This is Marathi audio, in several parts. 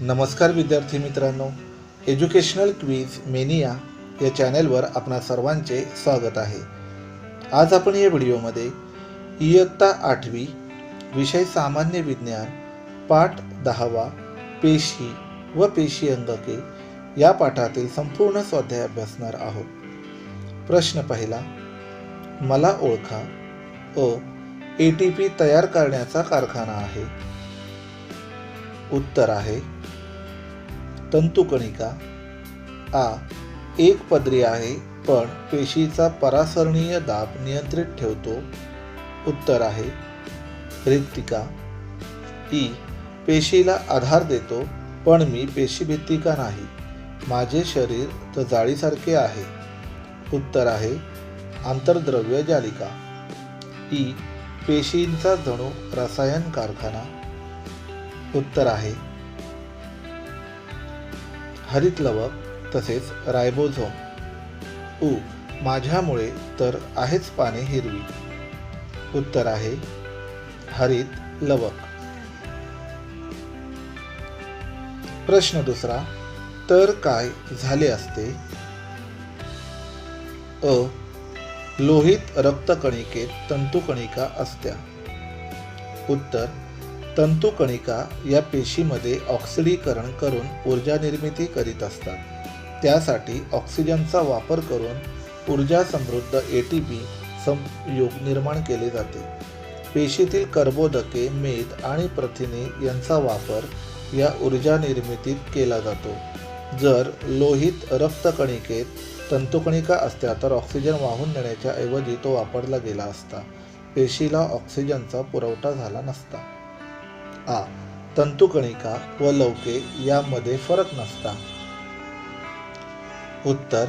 नमस्कार विद्यार्थी मित्रांनो एज्युकेशनल क्वीज मेनिया या चॅनेलवर आपणा सर्वांचे स्वागत आहे. आज आपण या व्हिडिओमध्ये इयत्ता आठवी विषय सामान्य विज्ञान पाठ दहावा पेशी व पेशी अंगके या पाठातील संपूर्ण स्वाध्याय अभ्यासणार आहोत. प्रश्न पहिला मला ओळखा अ ए टी पी तयार करण्याचा कारखाना आहे. उत्तर आहे तंतुकणिका. आ एक पदरी आहे पण पेशीचा परासरणीय दाब नियंत्रित ठेवतो. उत्तर आहे रिक्तिका ई पेशीला आधार देतो पण मी पेशीभित्तिका नाही. माझे शरीर तर जाळीसारखे आहे. उत्तर आहे आंतरद्रव्य जालिका. ई पेशींचा जणू रसायन कारखाना. उत्तर आहे हरित लवक तसेच रायबोझोम उ माझ्यामुळे तर आहेच पाने हिरवी. उत्तर आहे हरित लवक. प्रश्न दुसरा तर काय झाले असते? अ लोहित रक्तकणिकेत तंतुकणिका असत्या. उत्तर तंतुकणिका या पेशीमध्ये ऑक्सिडीकरण करून ऊर्जा निर्मिती करीत असतात. त्यासाठी ऑक्सिजनचा वापर करून ऊर्जा समृद्ध ए टी पी संयोग निर्माण केले जाते. पेशीतील कर्बोदके मेद आणि प्रथिने यांचा वापर या ऊर्जा निर्मितीत केला जातो. जर लोहित रक्तकणिकेत तंतुकणिका असत्या तर ऑक्सिजन वाहून नेण्याच्या ऐवजी तो वापरला गेला असता. पेशीला ऑक्सिजनचा पुरवठा झाला नसता. आ तंतुकणिका व लवके यामध्ये फरक नसता. उत्तर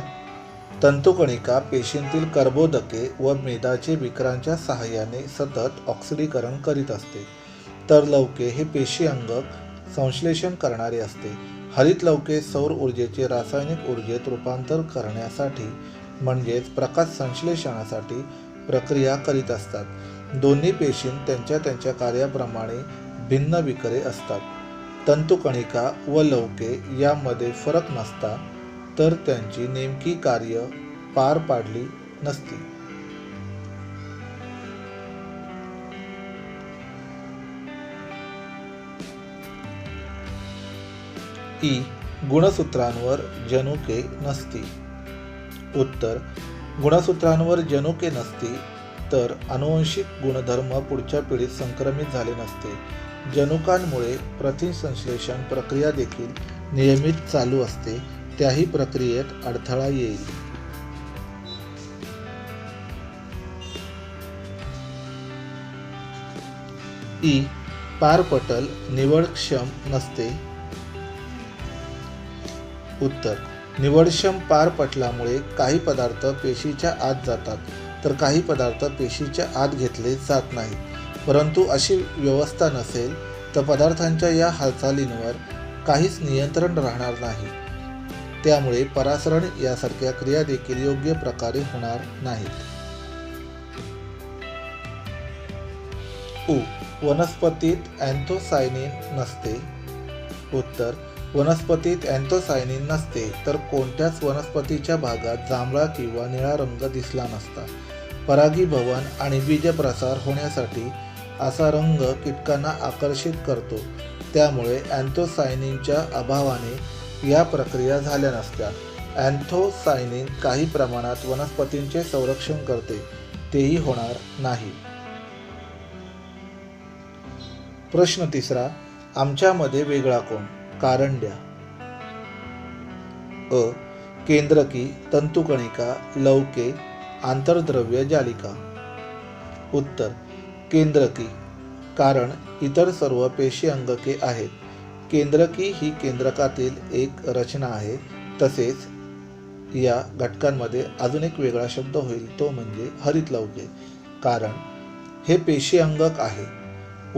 तंतुकणिका पेशींतील कर्बोदके व मेदाचे विकरांच्या सहाय्याने सतत ऑक्सिडीकरण करीत असते. तर लवके हे पेशी अंग संश्लेषण करणारे असते. हरित लवके सौर ऊर्जेचे रासायनिक ऊर्जेत रूपांतर करण्यासाठी म्हणजेच प्रकाश संश्लेषणासाठी प्रक्रिया करीत असतात. दोन्ही पेशीं त्यांच्या त्यांच्या कार्याप्रमाणे भिन्न विकरे असतात. तंतुकणिका व लवके यामध्ये फरक नसता तर त्यांची नेमकी कार्य पार पाडली नसती. ई. गुणसूत्रांवर जनुके नसती. उत्तर. गुणसूत्रांवर जनुके नसती तर अनुवंशिक गुणधर्म पुढच्या पिढीत संक्रमित झाले नसते. जनुकांमुळे प्रथिन संश्लेषण प्रक्रिया देखील नियमित चालू असते त्याही प्रक्रियेत अडथळा येईल. ई. पारपटल निवडक्षम नसते. उत्तर. निवडक्षम पारपटलामुळे काही पदार्थ पेशीच्या आत जातात तर काही पदार्थ पेशीच्या आत घेतले जात नाहीत. परंतु अशी व्यवस्था नसेल तर पदार्थांच्या या हालचालींवर काहीच नियंत्रण राहणार नाही. त्यामुळे परासरण यासारख्या क्रिया देखील योग्य प्रकारे होणार नाहीत. उ. वनस्पतीत अँथोसायनिन नसते. उत्तर. वनस्पतीत अँथोसायनिन नसते तर कोणत्याच वनस्पतीच्या भागात जांभळा किंवा निळा रंग दिसला नसता. परागीभवन आणि बीजप्रसार होण्यासाठी असा रंग कीटकांना आकर्षित करतो. त्यामुळे अँथोसायनिनच्या अभावाने या प्रक्रिया झाल्या नसत्या. अँथोसायनिन काही प्रमाणात वनस्पतींचे संरक्षण करते. तेही होणार नाही. प्रश्न तिसरा आमच्यामध्ये वेगळा कोण? कारण द्या. अ. केंद्रकी तंतुकणिका लवके आंतरद्रव्य जालिका. उत्तर केंद्रकी कारण इतर सर्व पेशी अंगके आहेत. केंद्रकी ही केंद्रकातील एक रचना आहे. तसेच या घटकांमध्ये अजून एक वेगळा शब्द होईल तो म्हणजे हरित लवके कारण हे पेशी अंगक आहे.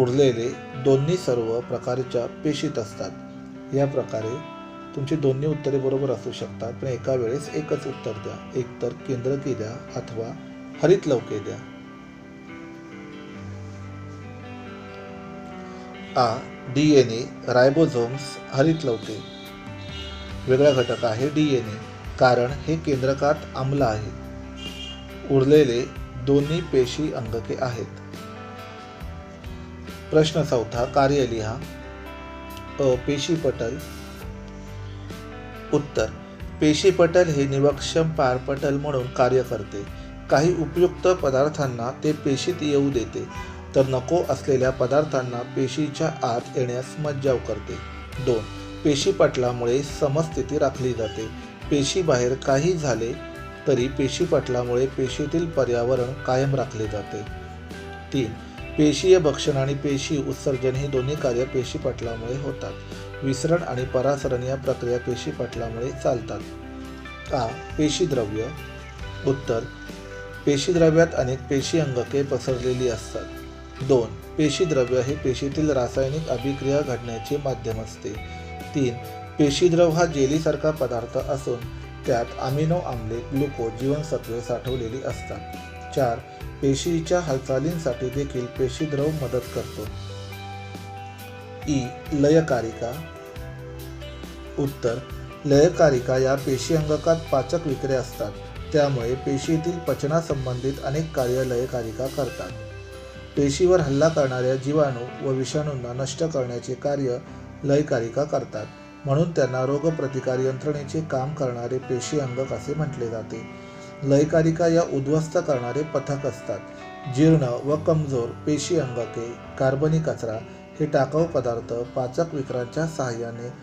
उरलेले दोन्ही सर्व प्रकारच्या पेशीत असतात. या प्रकारे तुमची दोन्ही उत्तरे बरोबर असू शकतात पण एका वेळेस एकच उत्तर द्या. एकतर केंद्रकी द्या अथवा हरित लवके द्या. आ डी एन ए रायबोझोम्स हरित लवते. वेगळा घटक आहे डी एन ए कारण हे केंद्रकात आम्ल आहे. उरलेले दोन्ही पेशी अंगके आहेत. प्रश्न चौथा कार्य लिहा अ पेशीपटल. उत्तर पेशीपटल हे निवक्षम पारपटल म्हणून कार्य करते. काही उपयुक्त पदार्थांना ते पेशीत येऊ देते. तर नको असलेल्या पदार्थांना पेशीच्या आत येण्यास मज्जाव करते. दोन पेशीपटलामुळे समस्थिती राखली जाते. पेशीबाहेर काही झाले तरी पेशीपटलामुळे पेशीतील पर्यावरण कायम राखले जाते. तीन पेशीय भक्षण आणि पेशी उत्सर्जन ही दोन्ही कार्य पेशीपटलामुळे होतात. विसरण आणि परासरण या प्रक्रिया पेशीपटलामुळे चालतात. आ पेशीद्रव्य उत्तर पेशीद्रव्यात अनेक पेशी अंगके पसरलेली असतात. दोन पेशीद्रव्य हे पेशीतील रासायनिक अभिक्रिया घडण्याचे माध्यम असते. तीन पेशीद्रव हा जेलीसारखा पदार्थ असून त्यात अमिनो आम्ले ग्लुकोज जीवनसत्वे साठवलेली असतात. चार पेशीच्या हालचालींसाठी देखील पेशीद्रव मदत करतो. ई लयकारिका. उत्तर लयकारिका या पेशी अंगकात पाचक विक्रे असतात. त्यामुळे पेशीतील पचनासंबंधित अनेक कार्य लयकारिका करतात. पेशीवर हल्ला करणाऱ्या जीवाणू व विषाणूंना नष्ट करण्याचे कार्य लयकारिका करतात. म्हणून त्यांना रोगप्रतिकार यंत्रणेचे काम करणारे पेशी अंगक असे म्हटले जाते. लयकारिका या उद्ध्वस्त करणारे पथक असतात. जीर्ण व कमजोर पेशी अंगके कार्बनी कचरा हे टाकाऊ पदार्थ पाचक विक्रांच्या सहाय्याने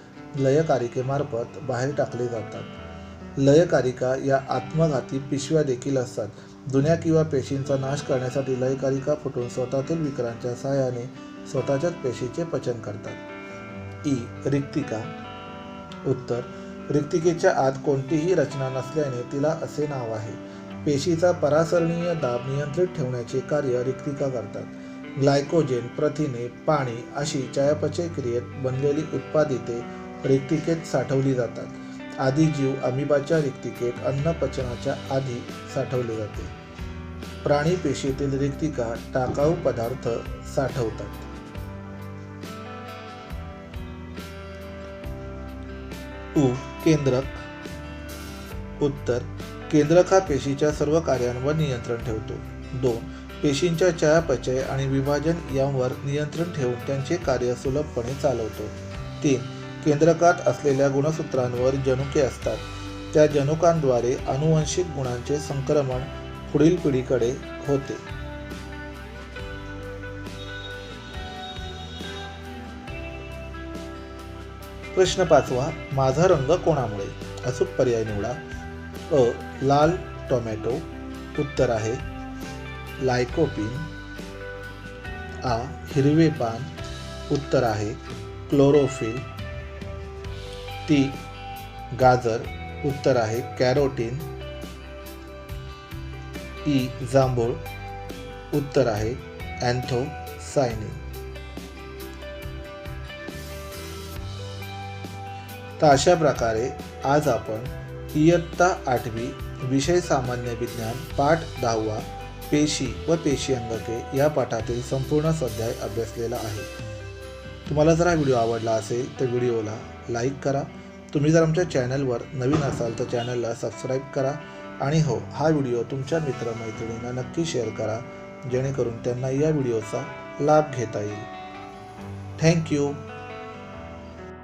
लयकारिकेमार्फत बाहेर टाकले जातात. लयकारिका या आत्मघाती पिशव्या देखील असतात. जुन्या किंवा पेशींचा नाश करण्यासाठी लयकारिका फुटून स्वतःतील विक्रांच्या सहाय्याने स्वतःच्याच पेशीचे पचन करतात? ई. रिक्तिका. उत्तर. रिक्तिकेच्या आत कोणतीही रचना नसल्याने तिला असे नाव आहे. पेशीचा परासरणीय दाब नियंत्रित ठेवण्याचे कार्य रिक्तिका करतात. ग्लायकोजेन प्रथिने पाणी अशी चयापचय क्रियेत बनलेली उत्पादिते रिक्तिकेत साठवली जातात. आधी जीव अमिबाच्या रिक्तिकेत अन्न पचनाच्या आधी साठवले जाते. प्राणी पेशीतील रिक्तिका टाकाऊ पदार्थ साठवतात. उ केंद्रक. उत्तर केंद्रक हा पेशीच्या सर्व कार्यांवर नियंत्रण ठेवतो. दोन पेशींच्या चयापचय आणि विभाजन यांवर नियंत्रण ठेवून त्यांचे कार्य सुलभपणे चालवतो. तीन केंद्रकात असलेल्या गुणसूत्रांवर जनुके असतात. त्या जनुकांद्वारे अनुवंशिक गुणांचे संक्रमण पुढील पिढीकडे होते. प्रश्न पाचवा माझा रंग कोणामुळे? अचूक पर्याय निवडा. अ लाल टोमॅटो. उत्तर आहे लायकोपिन. आ हिरवे पान. उत्तर आहे क्लोरोफिल. ती गाजर उत्तर आहे कॅरोटीन. ई जांभूळ. उत्तर आहे अँथोसायनिन. तर अशा प्रकारे आज आपण इयत्ता आठवी विषय सामान्य विज्ञान पाठ दहावा पेशी व पेशी अंगके या पाठातील संपूर्ण स्वाध्याय अभ्यासलेला आहे. तुम्हाला जर हा व्हिडिओ आवडला असेल तर व्हिडिओला लाईक करा तुम्ही जर आमच्या चॅनलवर नवीन असाल तर चॅनलला सबस्क्राईब करा आणि हो हा व्हिडिओ तुमच्या मित्रमैत्रिणींना नक्की शेअर करा जेणेकरून त्यांना या व्हिडिओचा लाभ घेता येईल. थँक्यू